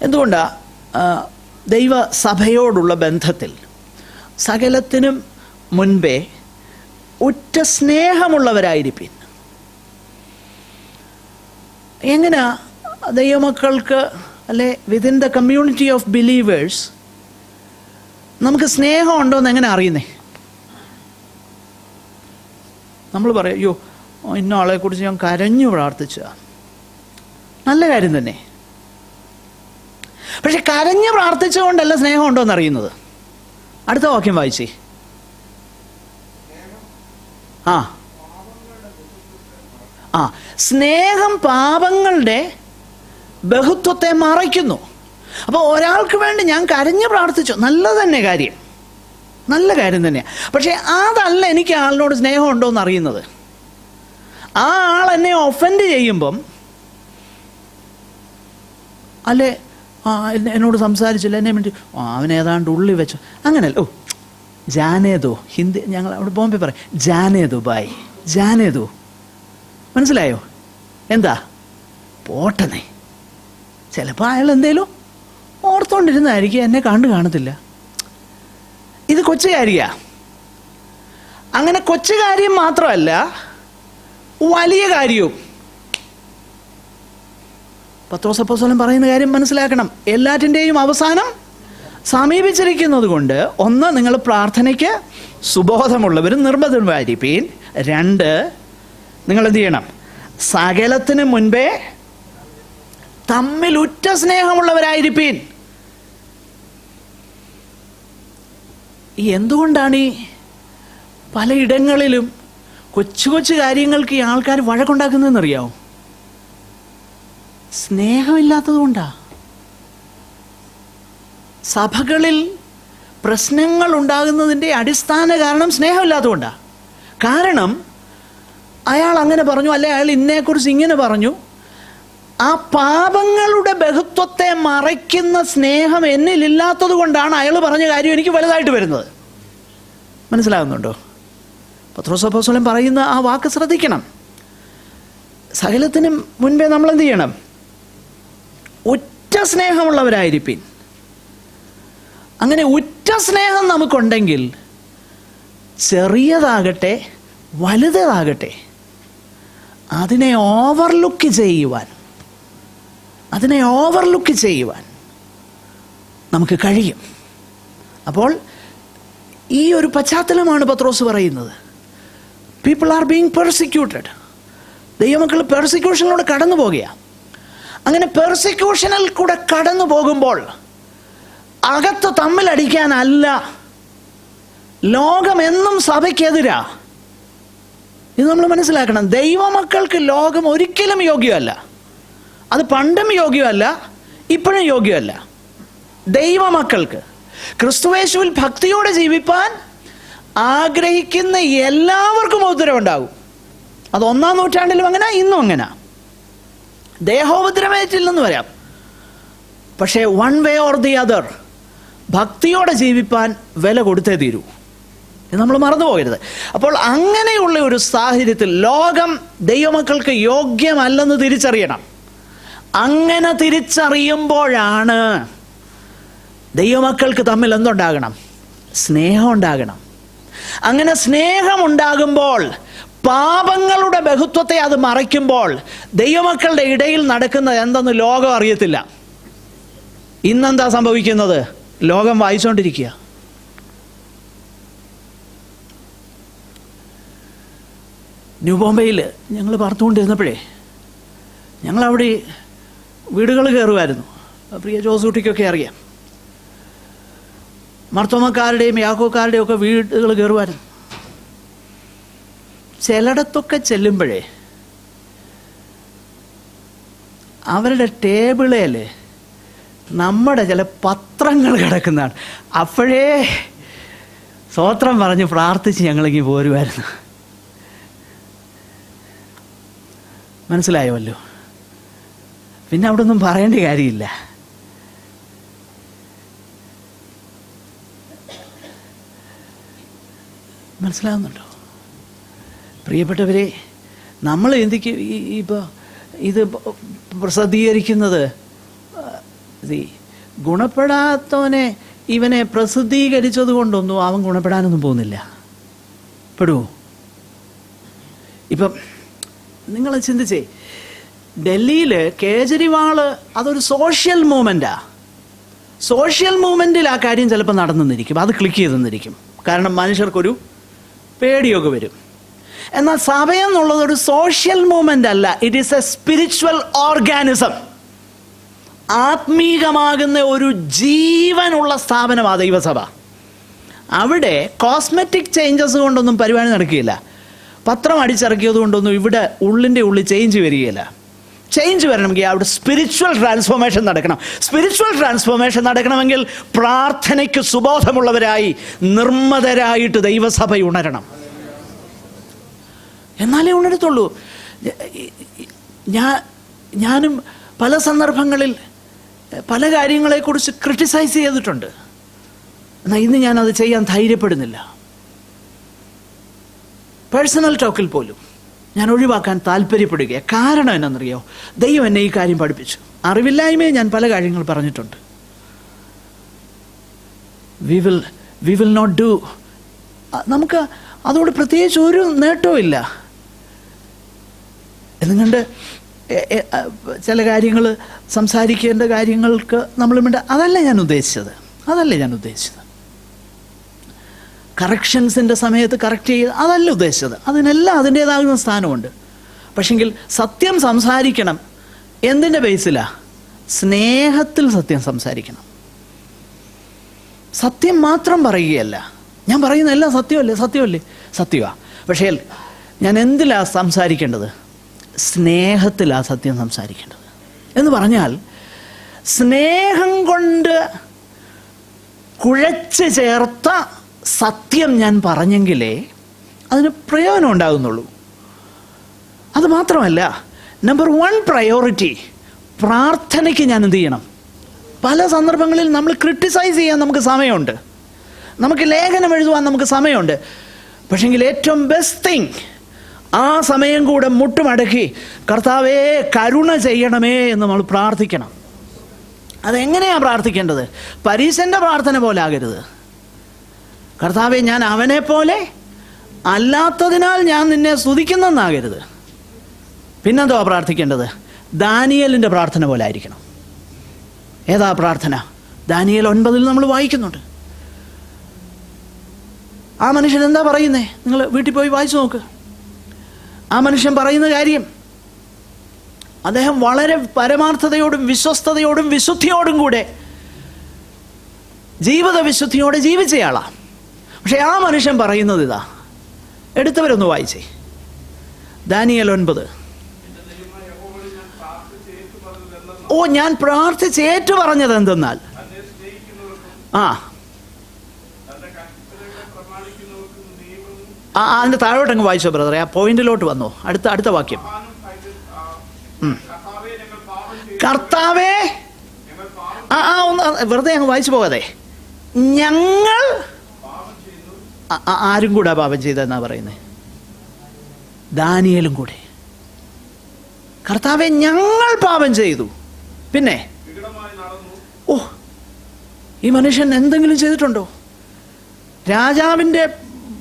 എന്തുകൊണ്ടാണ് ദൈവസഭയോടുള്ള ബന്ധത്തിൽ സകലത്തിനും മുൻപേ ഉറ്റ സ്നേഹമുള്ളവരായിരിക്കും എങ്ങനെ ദൈവമക്കൾക്ക് അല്ലെ within the community of believers നമുക്ക് സ്നേഹമുണ്ടോ എന്ന് എങ്ങനെ അറിയുന്നേ? നമ്മൾ പറയും അയ്യോ ഇന്ന ആളെക്കുറിച്ച് ഞാൻ കരഞ്ഞു പ്രാർത്ഥിച്ച നല്ല കാര്യം തന്നെ. പക്ഷെ കരഞ്ഞ് പ്രാർത്ഥിച്ചുകൊണ്ടല്ല സ്നേഹം ഉണ്ടോ എന്ന് അറിയുന്നത്? അടുത്ത വാക്യം വായിച്ചേ. ആ. ആ. സ്നേഹം പാപങ്ങളുടെ ബഹുത്വത്തെ മറയ്ക്കുന്നു. അപ്പോൾ ഒരാൾക്ക് വേണ്ടി ഞാൻ കരഞ്ഞ് പ്രാർത്ഥിച്ചു. നല്ല തന്നെ കാര്യം. നല്ല കാര്യം തന്നെയാണ് പക്ഷേ അതല്ല എനിക്ക് ആളിനോട് സ്നേഹമുണ്ടോ എന്ന് അറിയുന്നത്. ആ ആൾ എന്നെ ഒഫൻഡ് ചെയ്യുമ്പം അല്ലേ ആ എന്നോട് സംസാരിച്ചില്ല എന്നെ വേണ്ടി ആ അവൻ ഏതാണ്ട് ഉള്ളി വെച്ചു. അങ്ങനെയല്ല. ഓ ജാനേതോ ഹിന്ദി ഞങ്ങൾ അവിടെ ബോംബെ പറയും. ജാനേതോ ബായ് ജാനേതോ മനസ്സിലായോ? എന്താ? പോട്ടനെ ചിലപ്പോൾ അയാൾ എന്തേലും ഓർത്തോണ്ടിരുന്നായിരിക്കും എന്നെ കണ്ടു കാണത്തില്ല. ഇത് കൊച്ചുകാരിയ. അങ്ങനെ കൊച്ചുകാര്യം മാത്രമല്ല വലിയ കാര്യവും. പത്രോസപ്പോസലം പറയുന്ന കാര്യം മനസ്സിലാക്കണം. എല്ലാറ്റിന്റെയും അവസാനം സമീപിച്ചിരിക്കുന്നത് കൊണ്ട് ഒന്ന് നിങ്ങൾ പ്രാർത്ഥനയ്ക്ക് സുബോധമുള്ളവരും നിർബന്ധമായിരിക്കും രണ്ട് നിങ്ങൾ എന്ത് ചെയ്യണം? സകലത്തിന് മുൻപേ തമ്മിൽ ഉറ്റ സ്നേഹമുള്ളവരായിരിക്കും എന്തുകൊണ്ടാണ് ഈ പലയിടങ്ങളിലും കൊച്ചു കൊച്ചു കാര്യങ്ങൾക്ക് ഈ ആൾക്കാർ വഴക്കുണ്ടാക്കുന്നതെന്നറിയാമോ സ്നേഹമില്ലാത്തത് കൊണ്ടാ സഭകളിൽ പ്രശ്നങ്ങൾ ഉണ്ടാകുന്നതിന്റെ അടിസ്ഥാന കാരണം സ്നേഹമില്ലാത്തതുകൊണ്ടാണ് കാരണം അയാൾ അങ്ങനെ പറഞ്ഞു അല്ലെ അയാൾ ഇന്നേക്കുറിച്ച് ഇങ്ങനെ പറഞ്ഞു ആ പാപങ്ങളുടെ ബഹുത്വത്തെ മറയ്ക്കുന്ന സ്നേഹം എന്നിലില്ലാത്തത് കൊണ്ടാണ് അയാൾ പറഞ്ഞ കാര്യം എനിക്ക് വലുതായിട്ട് വരുന്നത്. മനസ്സിലാകുന്നുണ്ടോ? പത്രോസപ്പോസലം പറയുന്ന ആ വാക്ക് ശ്രദ്ധിക്കണം. സകലത്തിന് മുൻപേ നമ്മൾ എന്ത് ചെയ്യണം? ഉറ്റ സ്നേഹമുള്ളവരായിരിക്കും അങ്ങനെ ഉറ്റ സ്നേഹം നമുക്കുണ്ടെങ്കിൽ ചെറിയതാകട്ടെ വലുതാകട്ടെ അതിനെ ഓവർലുക്ക് ചെയ്യുവാൻ അതിനെ ഓവർലുക്ക് ചെയ്യുവാൻ നമുക്ക് കഴിയും. അപ്പോൾ ഈ ഒരു പശ്ചാത്തലമാണ് പത്രോസ് പറയുന്നത്. പീപ്പിൾ ആർ ബീങ് പെർസിക്യൂട്ടഡ് ദൈവമക്കൾ പെർസിക്യൂഷനിലൂടെ കടന്നു പോകുകയാണ് അങ്ങനെ പെർസിക്യൂഷനിൽ കൂടെ കടന്നു പോകുമ്പോൾ അകത്ത് തമ്മിലടിക്കാനല്ല. ലോകമെന്നും സഭയ്ക്കെതിരാ. ഇത് നമ്മൾ മനസ്സിലാക്കണം. ദൈവമക്കൾക്ക് ലോകം ഒരിക്കലും യോഗ്യമല്ല. അത് പണ്ടും യോഗ്യമല്ല ഇപ്പോഴും യോഗ്യമല്ല. ദൈവമക്കൾക്ക്. ക്രിസ്തുവേശുവിൽ ഭക്തിയോടെ ജീവിപ്പാൻ ആഗ്രഹിക്കുന്ന എല്ലാവർക്കും ഉത്തരവുണ്ടാകും. അത് ഒന്നാം നൂറ്റാണ്ടിലും അങ്ങനെ ഇന്നും അങ്ങനെ. ദേഹോപദ്രവേറ്റില്ലെന്ന് വരാം. പക്ഷേ one way or the other ഭക്തിയോടെ ജീവിപ്പാൻ വില കൊടുത്തേ തീരൂ. നമ്മൾ മറന്നുപോകരുത്. അപ്പോൾ അങ്ങനെയുള്ള ഒരു സാഹചര്യത്തിൽ ലോകം ദൈവമക്കൾക്ക് യോഗ്യമല്ലെന്ന് തിരിച്ചറിയണം. അങ്ങനെ തിരിച്ചറിയുമ്പോഴാണ് ദൈവമക്കൾക്ക് തമ്മിൽ എന്തുണ്ടാകണം? സ്നേഹം ഉണ്ടാകണം. അങ്ങനെ സ്നേഹം ഉണ്ടാകുമ്പോൾ പാപങ്ങളുടെ ബഹുത്വത്തെ അത് മറയ്ക്കുമ്പോൾ ദൈവമക്കളുടെ ഇടയിൽ നടക്കുന്നത് എന്തെന്ന് ലോകം അറിയത്തില്ല. ഇന്നെന്താ സംഭവിക്കുന്നത്? ലോകം വായിച്ചുകൊണ്ടിരിക്കുക ന്യൂ ബോംബെയിൽ ഞങ്ങൾ പറത്തുകൊണ്ടിരുന്നപ്പോഴേ ഞങ്ങളവിടെ വീടുകൾ കയറുമായിരുന്നു. പ്രിയ ജോസൂട്ടിക്കൊക്കെ അറിയാം. മർത്തോമക്കാരുടെയും യാക്കോക്കാരുടെയും ഒക്കെ വീടുകൾ കയറുമായിരുന്നു. ചിലയിടത്തൊക്കെ ചെല്ലുമ്പോഴേ അവരുടെ ടേബിളേൽ നമ്മുടെ ചില പത്രങ്ങൾ കിടക്കുന്നതാണ്. അപ്പോഴേ സ്വോത്രം പറഞ്ഞ് പ്രാർത്ഥിച്ച് ഞങ്ങളിങ്ങി പോരുമായിരുന്നു മനസ്സിലായമല്ലോ പിന്നെ അവിടെ ഒന്നും പറയേണ്ട കാര്യമില്ല. മനസ്സിലാകുന്നുണ്ടോ പ്രിയപ്പെട്ടവരെ നമ്മൾ എന്തൊക്കെ ഇപ്പോൾ ഇത് പ്രസിദ്ധീകരിക്കുന്നത്? ഗുണപ്പെടാത്തവനെ ഇവനെ പ്രസിദ്ധീകരിച്ചത് കൊണ്ടൊന്നും അവൻ ഗുണപ്പെടാനൊന്നും പോകുന്നില്ല. പെടുവോ ഇപ്പം നിങ്ങൾ ചിന്തിച്ചേ ഡൽഹിയിൽ കേജ്രിവാൾ അതൊരു സോഷ്യൽ മൂവ്മെന്റാ സോഷ്യൽ മൂവ്മെന്റിൽ ആ കാര്യം ചിലപ്പോൾ നടന്നെന്നിരിക്കും അത് ക്ലിക്ക് ചെയ്തെന്നിരിക്കും കാരണം മനുഷ്യർക്കൊരു പേടിയൊക്കെ വരും. എന്നാൽ സഭ എന്നുള്ളത് ഒരു സോഷ്യൽ മൂവ്മെന്റ് അല്ല. It is a spiritual organism ആത്മീകമാകുന്ന ഒരു ജീവനുള്ള സ്ഥാപനമാണ് ദൈവസഭ. അവിടെ കോസ്മെറ്റിക് ചേഞ്ചസ് കൊണ്ടൊന്നും പരിപാടി നടക്കുകയില്ല. പത്രം അടിച്ചിറക്കിയത് കൊണ്ടൊന്നും ഇവിടെ ഉള്ളിന്റെ ഉള്ളിൽ ചേഞ്ച് വരികയില്ല. ചേഞ്ച് വരണമെങ്കിൽ അവിടെ സ്പിരിച്വൽ ട്രാൻസ്ഫോർമേഷൻ നടക്കണം. സ്പിരിച്വൽ ട്രാൻസ്ഫോർമേഷൻ നടക്കണമെങ്കിൽ പ്രാർത്ഥനയ്ക്ക് സുബോധമുള്ളവരായി നിർമ്മതരായിട്ട് ദൈവസഭ ഉണരണം. എന്നാലേ ഉണരത്തുള്ളൂ. ഞാൻ ഞാനും പല സന്ദർഭങ്ങളിൽ പല കാര്യങ്ങളെക്കുറിച്ച് ക്രിട്ടിസൈസ് ചെയ്തിട്ടുണ്ട്. എന്നാൽ ഇന്ന് ഞാനത് ചെയ്യാൻ ധൈര്യപ്പെടുന്നില്ല. പേഴ്സണൽ ടോക്കിൽ പോലും ഞാൻ ഒഴിവാക്കാൻ താല്പര്യപ്പെടുകയാണ് കാരണം എന്നറിയോ ദൈവം എന്നെ ഈ കാര്യം പഠിപ്പിച്ചു. അറിവില്ലായ്മയെ ഞാൻ പല കാര്യങ്ങൾ പറഞ്ഞിട്ടുണ്ട്. We will we will not do നമുക്ക് അതുകൊണ്ട് പ്രത്യേകിച്ച് ഒരു നേട്ടവും ഇല്ല. എന്നുകൊണ്ട് ചില കാര്യങ്ങൾ സംസാരിക്കേണ്ട കാര്യങ്ങൾക്ക് നമ്മൾ മിണ്ട അതല്ല ഞാൻ ഉദ്ദേശിച്ചത്. അതല്ല ഞാൻ ഉദ്ദേശിച്ചത്. കറക്ഷൻസിന്റെ സമയത്ത് കറക്റ്റ് ചെയ്ത് അതല്ല ഉദ്ദേശിച്ചത്. അതിനെല്ലാം അതിന്റേതാകുന്ന സ്ഥാനമുണ്ട്. പക്ഷെങ്കിൽ സത്യം സംസാരിക്കണം എന്തിന്റെ ബേസിലാണ് സ്നേഹത്തിൽ സത്യം സംസാരിക്കണം. സത്യം മാത്രം പറയുകയല്ല. ഞാൻ പറയുന്ന എല്ലാം സത്യമല്ലേ? സത്യമല്ലേ? സത്യമാണ് പക്ഷേ ഞാൻ എന്തിലാ സംസാരിക്കേണ്ടത്? സ്നേഹത്തിലാ സത്യം സംസാരിക്കേണ്ടത്. എന്ന് പറഞ്ഞാൽ സ്നേഹം കൊണ്ട് കുഴച്ച് ചേർത്ത സത്യം ഞാൻ പറഞ്ഞെങ്കിലേ അതിന് പ്രയോജനം ഉണ്ടാകുന്നുള്ളൂ. അത് മാത്രമല്ല നമ്പർ വൺ പ്രയോറിറ്റി പ്രാർത്ഥനയ്ക്ക് ഞാൻ എന്ത് ചെയ്യണം? പല സന്ദർഭങ്ങളിൽ നമ്മൾ ക്രിട്ടിസൈസ് ചെയ്യാൻ നമുക്ക് സമയമുണ്ട്. നമുക്ക് ലേഖനം എഴുതുവാൻ നമുക്ക് സമയമുണ്ട്. പക്ഷെങ്കിൽ ഏറ്റവും ബെസ്റ്റ് തിങ് ആ സമയം കൂടെ മുട്ടുമടക്കി കർത്താവേ കരുണ ചെയ്യണമേ എന്ന് നമ്മൾ പ്രാർത്ഥിക്കണം. അതെങ്ങനെയാണ് പ്രാർത്ഥിക്കേണ്ടത്? പരീശന്റെ പ്രാർത്ഥന പോലെ ആകരുത്. കർത്താവെ ഞാൻ അവനെ പോലെ അല്ലാത്തതിനാൽ ഞാൻ നിന്നെ സ്തുതിക്കുന്നെന്നാകരുത്. പിന്നെന്തോ പ്രാർത്ഥിക്കേണ്ടത്? ദാനിയലിന്റെ പ്രാർത്ഥന പോലെ ആയിരിക്കണം. ഏതാ പ്രാർത്ഥന? ദാനിയൽ ഒൻപതിൽ നമ്മൾ വായിക്കുന്നുണ്ട്. ആ മനുഷ്യൻ എന്താ പറയുന്നേ? നിങ്ങൾ വീട്ടിൽ പോയി വായിച്ചു നോക്ക്. ആ മനുഷ്യൻ പറയുന്ന കാര്യം. അദ്ദേഹം വളരെ പരമാർത്ഥതയോടും വിശ്വസ്തയോടും വിശുദ്ധിയോടും കൂടെ ജീവിത വിശുദ്ധിയോടെ ജീവിച്ചയാളാണ് പക്ഷെ ആ മനുഷ്യൻ പറയുന്നത് ഇതാ. എടുത്തവരൊന്ന് വായിച്ചേ. ദാനിയൽ ഒൻപത്. ഓ ഞാൻ പ്രാർത്ഥിച്ച് ഏറ്റു പറഞ്ഞത് എന്തെന്നാൽ? ആ. ആ അതിന്റെ താഴോട്ട് അങ്ങ് വായിച്ചോ ബ്രദർ ആ പോയിന്റിലോട്ട് വന്നോ. അടുത്ത അടുത്ത വാക്യം. കർത്താവേ ആ ആ ഒന്ന് വെറുതെ അങ്ങ് വായിച്ചു പോകാതെ. ഞങ്ങൾ ആരും കൂടെ പാപം ചെയ്തെന്നാ പറയുന്നത് ദാനിയലും കൂടെ. കർത്താവെ ഞങ്ങൾ പാപം ചെയ്തു. പിന്നെ? ഓ ഈ മനുഷ്യൻ എന്തെങ്കിലും ചെയ്തിട്ടുണ്ടോ? രാജാവിന്റെ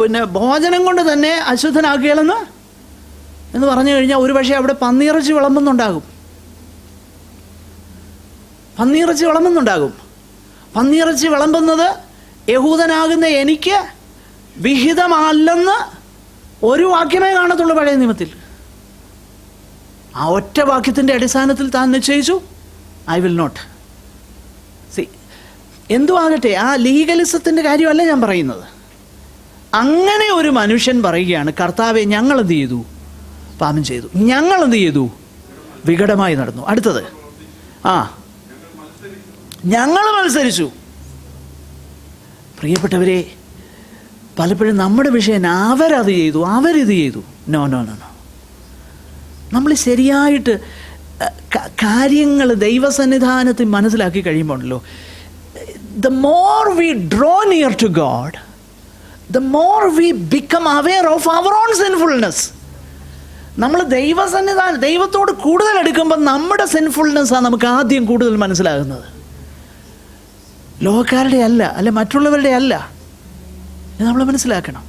പിന്നെ ഭോജനം കൊണ്ട് തന്നെ അശുദ്ധനാക്കിയാലെന്ന് എന്ന് പറഞ്ഞു കഴിഞ്ഞാൽ ഒരു പക്ഷേ അവിടെ പന്നിയിറച്ചി വിളമ്പുന്നുണ്ടാകും. പന്നിയിറച്ചി വിളമ്പുന്നുണ്ടാകും. പന്നിയിറച്ചി വിളമ്പുന്നത് യഹൂദനാകുന്ന എനിക്ക് വിഹിതമല്ലെന്ന് ഒരു വാക്യമേ കാണത്തുള്ളൂ പഴയ നിയമത്തിൽ. ആ ഒറ്റ വാക്യത്തിന്റെ അടിസ്ഥാനത്തിൽ താൻ നിശ്ചയിച്ചു ഐ വിൽ നോട്ട്. സി എന്തു ആകട്ടെ ആ ലീഗലിസത്തിന്റെ കാര്യമല്ല ഞാൻ പറയുന്നത്. അങ്ങനെ ഒരു മനുഷ്യൻ പറയുകയാണ് കർത്താവെ ഞങ്ങൾ എന്ത് ചെയ്തു? പാപം ചെയ്തു. ഞങ്ങൾ എന്ത് ചെയ്തു? വികടമായി നടന്നു. അടുത്തത്. ആ. ഞങ്ങൾ മത്സരിച്ചു. പ്രിയപ്പെട്ടവരെ പലപ്പോഴും നമ്മുടെ വിഷയം അവരത് ചെയ്തു അവരിത് ചെയ്തു. നോ നോ നോ നോ നമ്മൾ ശരിയായിട്ട് കാര്യങ്ങൾ ദൈവസന്നിധാനത്തിൽ മനസ്സിലാക്കി കഴിയുമ്പോഴല്ലോ the more we draw near to God the more we become aware of our own sinfulness നമ്മൾ ദൈവസന്നിധാനം ദൈവത്തോട് കൂടുതൽ എടുക്കുമ്പോൾ നമ്മുടെ സിൻഫുൾനെസ്സാണ് നമുക്ക് ആദ്യം കൂടുതൽ മനസ്സിലാകുന്നത്. ലോകക്കാരുടെ അല്ല അല്ലെ മറ്റുള്ളവരുടെ അല്ല. നമ്മൾ മനസ്സിലാക്കണം.